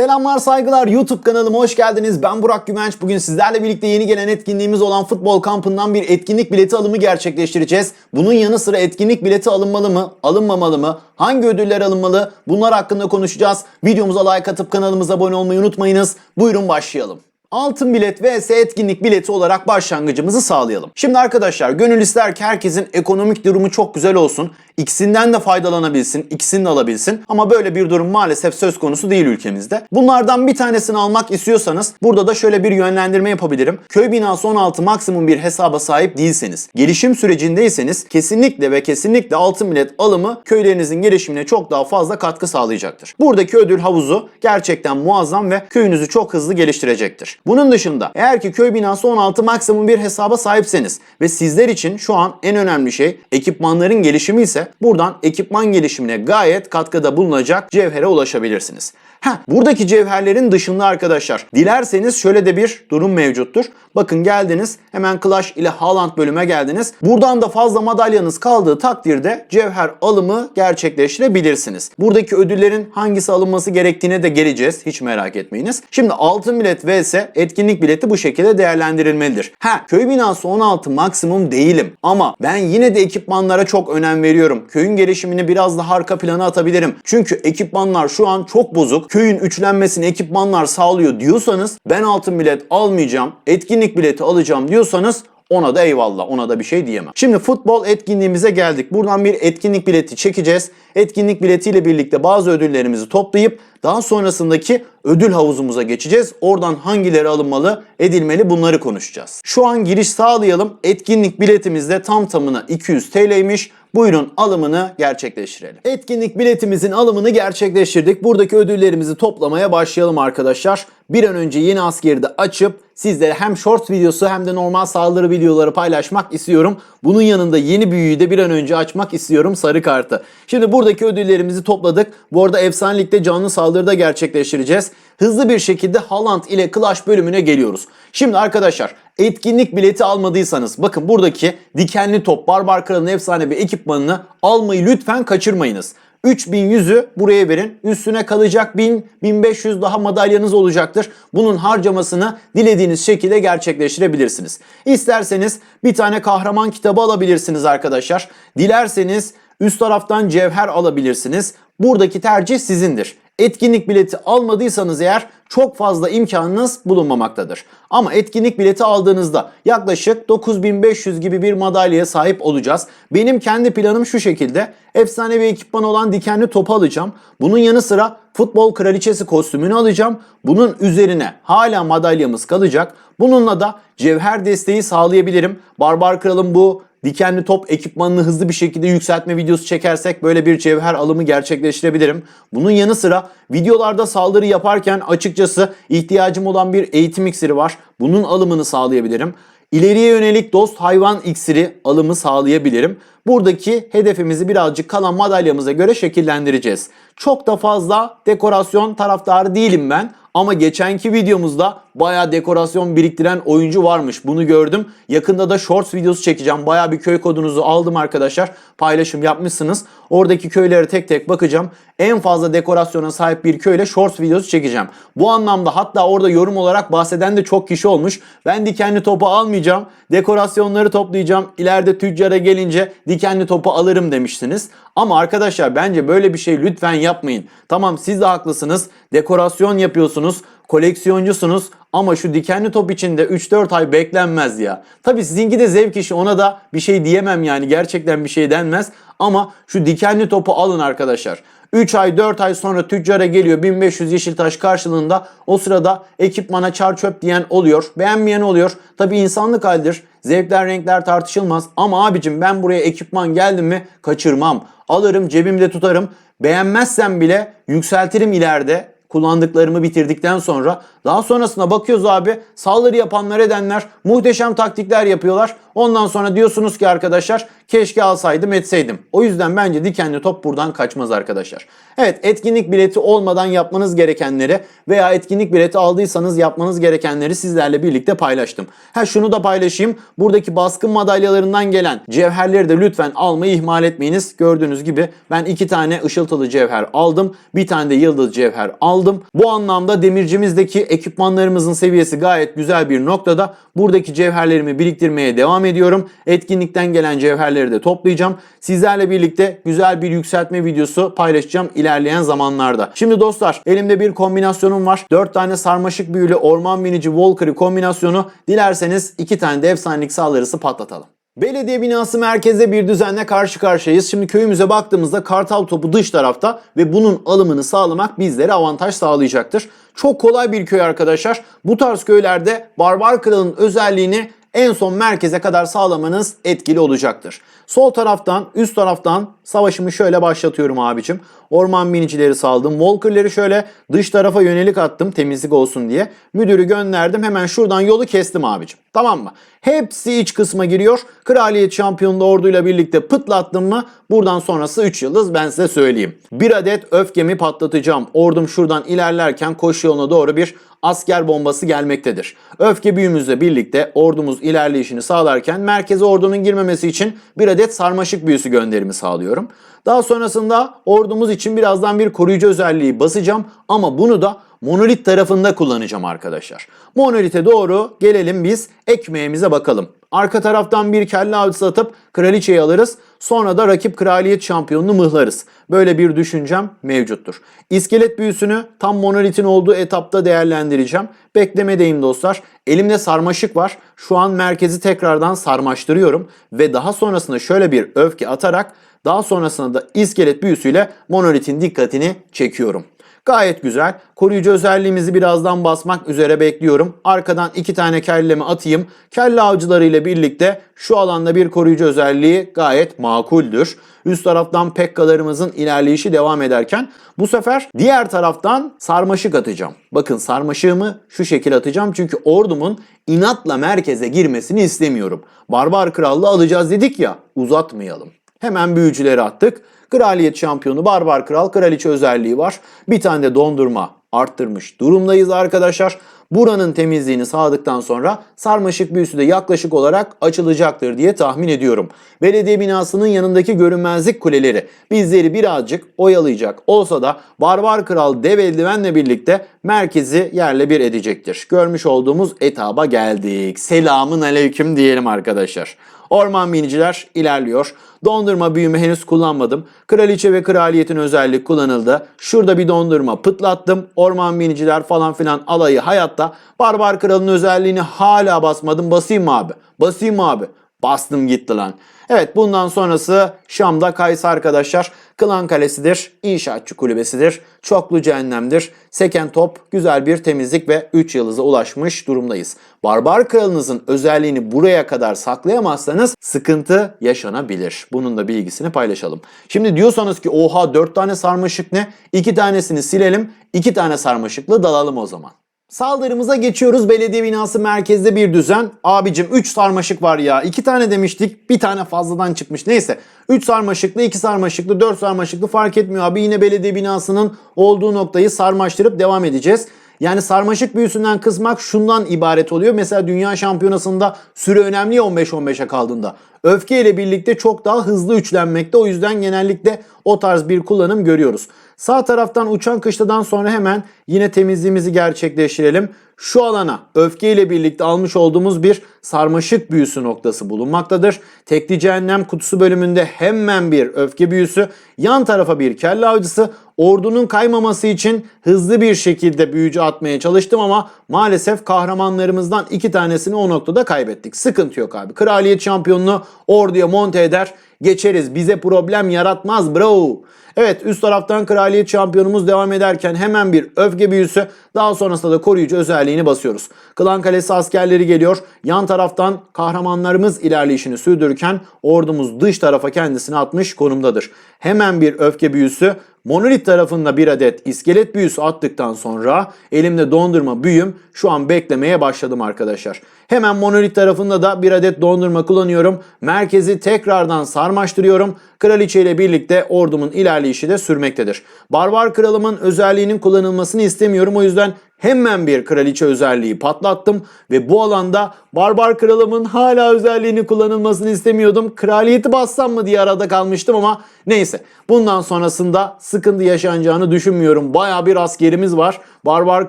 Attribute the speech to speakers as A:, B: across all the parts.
A: Selamlar saygılar YouTube kanalıma hoş geldiniz. Ben Burak Güvenç. Bugün sizlerle birlikte yeni gelen etkinliğimiz olan futbol kampından bir etkinlik bileti alımı gerçekleştireceğiz. Bunun yanı sıra etkinlik bileti alınmalı mı, alınmamalı mı, hangi ödüller alınmalı bunlar hakkında konuşacağız. Videomuza like atıp kanalımıza abone olmayı unutmayınız. Buyurun başlayalım. Altın bilet vs etkinlik bileti olarak başlangıcımızı sağlayalım. Şimdi arkadaşlar gönül ister ki herkesin ekonomik durumu çok güzel olsun. İkisinden de faydalanabilsin, ikisini de alabilsin. Ama böyle bir durum maalesef söz konusu değil ülkemizde. Bunlardan bir tanesini almak istiyorsanız burada da şöyle bir yönlendirme yapabilirim. Köy binası 16 maksimum bir hesaba sahip değilseniz, gelişim sürecindeyseniz kesinlikle ve kesinlikle altın bilet alımı köylerinizin gelişimine çok daha fazla katkı sağlayacaktır. Buradaki ödül havuzu gerçekten muazzam ve köyünüzü çok hızlı geliştirecektir. Bunun dışında eğer ki köy binası 16 maksimum bir hesaba sahipseniz ve sizler için şu an en önemli şey ekipmanların gelişimi ise buradan ekipman gelişimine gayet katkıda bulunacak cevhere ulaşabilirsiniz. Heh, buradaki cevherlerin dışında arkadaşlar dilerseniz şöyle de bir durum mevcuttur. Bakın geldiniz hemen Clash ile Haaland bölüme geldiniz. Buradan da fazla madalyanız kaldığı takdirde cevher alımı gerçekleştirebilirsiniz. Buradaki ödüllerin hangisi alınması gerektiğine de geleceğiz. Hiç merak etmeyiniz. Şimdi altın bilet vs etkinlik bileti bu şekilde değerlendirilmelidir. Ha köy binası 16 maksimum değilim ama ben yine de ekipmanlara çok önem veriyorum. Köyün gelişimini biraz daha arka plana atabilirim. Çünkü ekipmanlar şu an çok bozuk. Köyün üçlenmesini ekipmanlar sağlıyor diyorsanız ben altın bilet almayacağım. Etkinlik bileti alacağım diyorsanız ona da eyvallah. Ona da bir şey diyemem. Şimdi futbol etkinliğimize geldik. Buradan bir etkinlik bileti çekeceğiz. Etkinlik biletiyle birlikte bazı ödüllerimizi toplayıp daha sonrasındaki ödül havuzumuza geçeceğiz. Oradan hangileri alınmalı, edilmeli bunları konuşacağız. Şu an giriş sağlayalım. Etkinlik biletimizde tam tamına 200 TL'ymiş. Buyurun alımını gerçekleştirelim. Etkinlik biletimizin alımını gerçekleştirdik. Buradaki ödüllerimizi toplamaya başlayalım arkadaşlar. Bir an önce yeni askeri de açıp sizlere hem short videosu hem de normal saldırı videoları paylaşmak istiyorum. Bunun yanında yeni büyüyü de bir an önce açmak istiyorum sarı kartı. Şimdi buradaki ödüllerimizi topladık. Bu arada efsanelikte canlı saldırıda gerçekleştireceğiz. Hızlı bir şekilde Haaland ile Clash bölümüne geliyoruz. Şimdi arkadaşlar etkinlik bileti almadıysanız bakın buradaki dikenli top Barbar Kral'ın efsane bir ekipmanını almayı lütfen kaçırmayınız. 3100'ü buraya verin. Üstüne kalacak 1000, 1500 daha madalyanız olacaktır. Bunun harcamasını dilediğiniz şekilde gerçekleştirebilirsiniz. İsterseniz bir tane kahraman kitabı alabilirsiniz arkadaşlar. Dilerseniz üst taraftan cevher alabilirsiniz. Buradaki tercih sizindir. Etkinlik bileti almadıysanız eğer çok fazla imkanınız bulunmamaktadır. Ama etkinlik bileti aldığınızda yaklaşık 9500 gibi bir madalyaya sahip olacağız. Benim kendi planım şu şekilde. Efsane bir ekipman olan dikenli topu alacağım. Bunun yanı sıra futbol kraliçesi kostümünü alacağım. Bunun üzerine hala madalyamız kalacak. Bununla da cevher desteği sağlayabilirim. Barbar Kral'ın bu dikenli top ekipmanını hızlı bir şekilde yükseltme videosu çekersek böyle bir cevher alımı gerçekleştirebilirim. Bunun yanı sıra videolarda saldırı yaparken açıkçası ihtiyacım olan bir eğitim iksiri var. Bunun alımını sağlayabilirim. İleriye yönelik dost hayvan iksiri alımı sağlayabilirim. Buradaki hedefimizi birazcık kalan madalyamıza göre şekillendireceğiz. Çok da fazla dekorasyon taraftarı değilim ben. Ama geçenki videomuzda bayağı dekorasyon biriktiren oyuncu varmış. Bunu gördüm. Yakında da shorts videosu çekeceğim. Bayağı bir köy kodunuzu aldım arkadaşlar. Paylaşım yapmışsınız. Oradaki köylere tek tek bakacağım. En fazla dekorasyona sahip bir köyle shorts videosu çekeceğim. Bu anlamda hatta orada yorum olarak bahseden de çok kişi olmuş. Ben dikenli topu almayacağım. Dekorasyonları toplayacağım. İleride tüccara gelince dikenli topu alırım demiştiniz. Ama arkadaşlar bence böyle bir şey lütfen yapmayın. Tamam siz de haklısınız. Dekorasyon yapıyorsunuz koleksiyoncusunuz ama şu dikenli top içinde 3-4 ay beklenmez ya. Tabi sizinki de zevk işi ona da bir şey diyemem yani gerçekten bir şey denmez. Ama şu dikenli topu alın arkadaşlar. 3 ay 4 ay sonra tüccara geliyor 1500 yeşil taş karşılığında o sırada ekipmana çar çöp diyen oluyor. Beğenmeyen oluyor. Tabi insanlık haldir. Zevkler renkler tartışılmaz. Ama abicim ben buraya ekipman geldim mi kaçırmam. Alırım cebimde tutarım. Beğenmezsem bile yükseltirim ileride kullandıklarımı bitirdikten sonra daha sonrasında bakıyoruz abi saldırı yapanlar edenler muhteşem taktikler yapıyorlar. Ondan sonra diyorsunuz ki arkadaşlar keşke alsaydım etseydim. O yüzden bence dikenli top buradan kaçmaz arkadaşlar. Evet etkinlik bileti olmadan yapmanız gerekenleri veya etkinlik bileti aldıysanız yapmanız gerekenleri sizlerle birlikte paylaştım. Ha şunu da paylaşayım. Buradaki baskın madalyalarından gelen cevherleri de lütfen almayı ihmal etmeyiniz. Gördüğünüz gibi ben iki tane ışıltılı cevher aldım. Bir tane de yıldız cevher aldım aldım. Bu anlamda demircimizdeki ekipmanlarımızın seviyesi gayet güzel bir noktada. Buradaki cevherlerimi biriktirmeye devam ediyorum. Etkinlikten gelen cevherleri de toplayacağım. Sizlerle birlikte güzel bir yükseltme videosu paylaşacağım ilerleyen zamanlarda. Şimdi dostlar elimde bir kombinasyonum var. 4 tane sarmaşık büyülü orman binici Valkyrie kombinasyonu. Dilerseniz 2 tane de efsanelik saldırısı patlatalım. Belediye binası merkezde bir düzenle karşı karşıyayız. Şimdi köyümüze baktığımızda kartal topu dış tarafta ve bunun alımını sağlamak bizlere avantaj sağlayacaktır. Çok kolay bir köy arkadaşlar. Bu tarz köylerde barbar kralın özelliğini en son merkeze kadar sağlamanız etkili olacaktır. Sol taraftan, üst taraftan savaşımı şöyle başlatıyorum abicim. Orman binicileri saldım. Walker'leri şöyle dış tarafa yönelik attım temizlik olsun diye. Müdürü gönderdim. Hemen şuradan yolu kestim abicim. Tamam mı? Hepsi iç kısma giriyor. Kraliyet şampiyonlu orduyla birlikte pıtlattım mı buradan sonrası 3 yıldız ben size söyleyeyim. Bir adet öfkemi patlatacağım. Ordum şuradan ilerlerken koşu yoluna doğru bir asker bombası gelmektedir. Öfke büyümüzle birlikte ordumuz ilerleyişini sağlarken merkeze ordunun girmemesi için bir adet sarmaşık büyüsü gönderimi sağlıyorum. Daha sonrasında ordumuz için birazdan bir koruyucu özelliği basacağım. Ama bunu da monolit tarafında kullanacağım arkadaşlar. Monolite doğru gelelim biz ekmeğimize bakalım. Arka taraftan bir kelle avcısı atıp kraliçeyi alırız. Sonra da rakip kraliyet şampiyonunu mıhlarız. Böyle bir düşüncem mevcuttur. İskelet büyüsünü tam monolitin olduğu etapta değerlendireceğim. Beklemedeyim dostlar. Elimde sarmaşık var. Şu an merkezi tekrardan sarmaştırıyorum. Ve daha sonrasında şöyle bir öfke atarak daha sonrasında da iskelet büyüsüyle monolitin dikkatini çekiyorum. Gayet güzel. Koruyucu özelliğimizi birazdan basmak üzere bekliyorum. Arkadan iki tane kellemi atayım. Kelle avcıları ile birlikte şu alanda bir koruyucu özelliği gayet makuldür. Üst taraftan pekkalarımızın ilerleyişi devam ederken bu sefer diğer taraftan sarmaşık atacağım. Bakın sarmaşığımı şu şekil atacağım çünkü ordumun inatla merkeze girmesini istemiyorum. Barbar krallığı alacağız dedik ya uzatmayalım. Hemen büyücüleri attık. Kraliyet şampiyonu Barbar Kral Kraliçe özelliği var. Bir tane de dondurma arttırmış durumdayız arkadaşlar. Buranın temizliğini sağladıktan sonra sarmaşık büyüsü de yaklaşık olarak açılacaktır diye tahmin ediyorum. Belediye binasının yanındaki görünmezlik kuleleri bizleri birazcık oyalayacak olsa da Barbar Kral dev eldivenle birlikte merkezi yerle bir edecektir. Görmüş olduğumuz etaba geldik. Selamın aleyküm diyelim arkadaşlar. Orman biniciler ilerliyor. Dondurma büyümü henüz kullanmadım. Kraliçe ve kraliyetin özellik kullanıldı. Şurada bir dondurma pıtlattım. Orman biniciler falan filan alayı hayatta. Barbar kralın özelliğini hala basmadım. Basayım mı abi? Basayım mı abi? Bastım gitti lan. Evet bundan sonrası Şam'da Kays arkadaşlar. Klan Kalesi'dir, inşaatçı kulübesidir, çoklu cehennemdir. Seken top güzel bir temizlik ve 3 yıldıza ulaşmış durumdayız. Barbar kralınızın özelliğini buraya kadar saklayamazsanız sıkıntı yaşanabilir. Bunun da bilgisini paylaşalım. Şimdi diyorsanız ki oha 4 tane sarmaşık ne? 2 tanesini silelim, 2 tane sarmaşıklı dalalım o zaman. Saldırımıza geçiyoruz. Belediye binası merkezde bir düzen. Abicim 3 sarmaşık var ya. 2 tane demiştik. Bir tane fazladan çıkmış. Neyse. 3 sarmaşıklı, 2 sarmaşıklı, 4 sarmaşıklı fark etmiyor abi. Yine belediye binasının olduğu noktayı sarmaştırıp devam edeceğiz. Yani sarmaşık büyüsünden kısmak şundan ibaret oluyor. Mesela dünya şampiyonasında süre önemli ya 15-15'e kaldığında. Öfke ile birlikte çok daha hızlı üçlenmekte. O yüzden genellikle o tarz bir kullanım görüyoruz. Sağ taraftan uçan kışladan sonra hemen yine temizliğimizi gerçekleştirelim. Şu alana öfke ile birlikte almış olduğumuz bir sarmaşık büyüsü noktası bulunmaktadır. Tekli cehennem kutusu bölümünde hemen bir öfke büyüsü, yan tarafa bir kelle avcısı, ordunun kaymaması için hızlı bir şekilde büyücü atmaya çalıştım ama maalesef kahramanlarımızdan iki tanesini o noktada kaybettik. Sıkıntı yok abi. Kraliyet şampiyonunu orduya monte eder geçeriz. Bize problem yaratmaz bro. Evet üst taraftan kraliyet şampiyonumuz devam ederken hemen bir öfke büyüsü daha sonrasında da koruyucu özelliğini basıyoruz. Klan Kalesi askerleri geliyor. Yan taraftan kahramanlarımız ilerleyişini sürdürürken ordumuz dış tarafa kendisini atmış konumdadır. Hemen bir öfke büyüsü Monolit tarafında bir adet iskelet büyüsü attıktan sonra elimde dondurma büyüm şu an beklemeye başladım arkadaşlar. Hemen monolit tarafında da bir adet dondurma kullanıyorum. Merkezi tekrardan sarmaştırıyorum. Kraliçe ile birlikte ordumun ilerleyişi de sürmektedir. Barbar kralımın özelliğinin kullanılmasını istemiyorum. O yüzden hemen bir kraliçe özelliği patlattım ve bu alanda Barbar Kralımın hala özelliğini kullanılmasını istemiyordum. Kraliyeti bassam mı diye arada kalmıştım ama neyse. Bundan sonrasında sıkıntı yaşanacağını düşünmüyorum. Baya bir askerimiz var. Barbar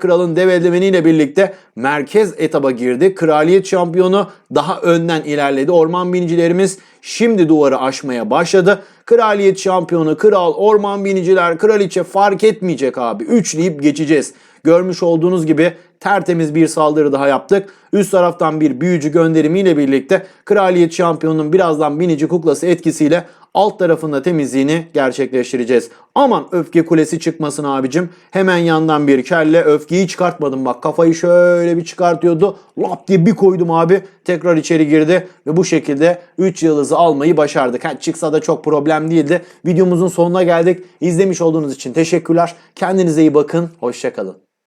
A: Kral'ın dev eldiveniyle birlikte merkez etaba girdi. Kraliyet şampiyonu daha önden ilerledi. Orman binicilerimiz şimdi duvarı aşmaya başladı. Kraliyet şampiyonu, kral, orman biniciler, kraliçe fark etmeyecek abi. Üçleyip geçeceğiz. Görmüş olduğunuz gibi tertemiz bir saldırı daha yaptık. Üst taraftan bir büyücü gönderimiyle birlikte kraliyet şampiyonunun birazdan binici kuklası etkisiyle alt tarafında temizliğini gerçekleştireceğiz. Aman öfke kulesi çıkmasın abicim. Hemen yandan bir kelle öfkeyi çıkartmadım bak kafayı şöyle bir çıkartıyordu. Lap diye bir koydum abi. Tekrar içeri girdi ve bu şekilde 3 yıldızı almayı başardık. Ha, çıksa da çok problem değildi. Videomuzun sonuna geldik. İzlemiş olduğunuz için teşekkürler. Kendinize iyi bakın. Hoşçakalın.